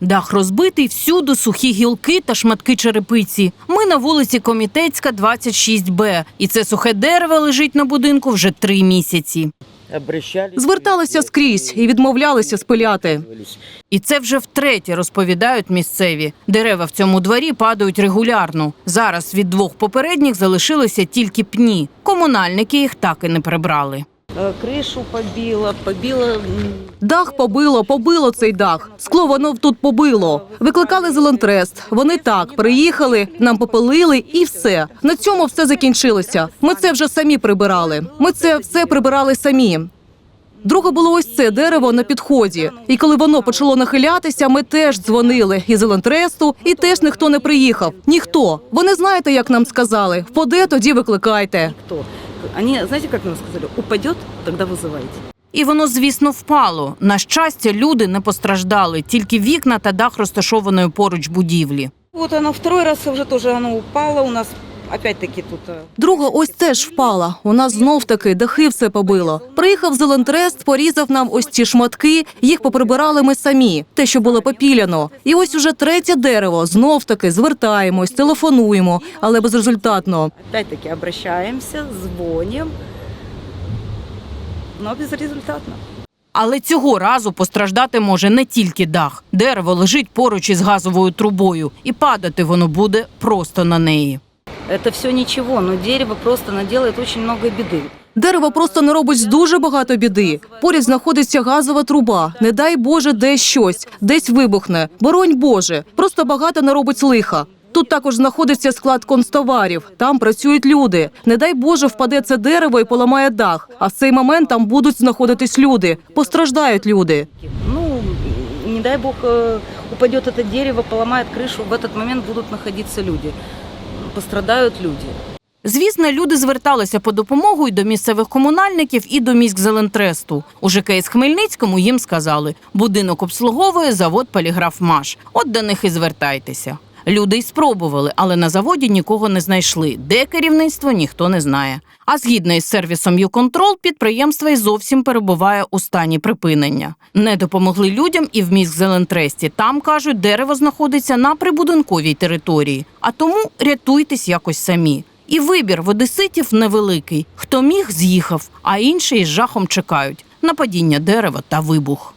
Дах розбитий, всюди сухі гілки та шматки черепиці. Ми на вулиці Комітетська, 26Б. І це сухе дерево лежить на будинку вже три місяці. Зверталися скрізь і відмовлялися спиляти. І це вже втретє розповідають місцеві. Дерева в цьому дворі падають регулярно. Зараз від двох попередніх залишилися тільки пні. Комунальники їх так і не прибрали. Э, Крышу побило, побило Дах побило, побило цей дах. Скло воно тут побило. Викликали зелентрест. Вони так приїхали, нам попилили і все. На цьому все закінчилося. Ми це вже самі прибирали. Ми це все прибирали самі. Друге було ось це дерево на підході. І коли воно почало нахилятися, ми теж дзвонили і зелентресту, і теж ніхто не приїхав. Ніхто. Вони знаєте, як нам сказали: впаде, тоді викликайте. Они, знаете, как нам сказали? Упадет, тогда вызывайте. І воно, звісно, впало. На щастя, люди не постраждали, тільки вікна та дах розташованої поруч будівлі. Вот оно второй раз уже тоже оно упало у нас. Опять-таки тут э, Друга ось теж впала. У нас знов таки дахи все побило. Приїхав зелентрест, порізав нам ось ці шматки. Їх поприбирали ми самі, те, що було попіляно. І ось уже третє дерево. Знов таки звертаємось, телефонуємо, але безрезультатно. опять-таки обращаемся, звоним, но безрезультатно. Але цього разу постраждати може не тільки дах. Дерево лежить поруч із газовою трубою, і падати воно буде просто на неї Это все ничего, но дерево просто наделает очень много беды. Дерево просто не робить дуже багато біди. Поряд знаходиться газова труба. Не дай Боже, десь щось, десь вибухне. Боронь Боже, просто багато не робить лиха. Тут також знаходиться склад констоварів. Там працюють люди. Не дай Боже, впаде це дерево і поламає дах. А в цей момент там будуть знаходитись люди. Постраждають люди. Ну, не дай бог, э, упадет это дерево, поломает крышу, в этот момент будут находиться люди. Пострадают люди. Звісно, люди зверталися по допомогу і до місцевих комунальників, і до міськзелентресту. У ЖКС Хмельницькому їм сказали, будинок обслуговує завод Поліграфмаш. От до них і звертайтеся. Люди й спробували, але на заводі нікого не знайшли. Де керівництво ніхто не знає. А згідно із сервісом «Юконтрол», підприємство й зовсім перебуває у стані припинення. Не допомогли людям і в міськзелентресті. Там кажуть, дерево знаходиться на прибудинковій території. А тому рятуйтесь якось самі. І вибір в одеситів невеликий. Хто міг, з'їхав, а інші із жахом чекають на падіння дерева та вибух.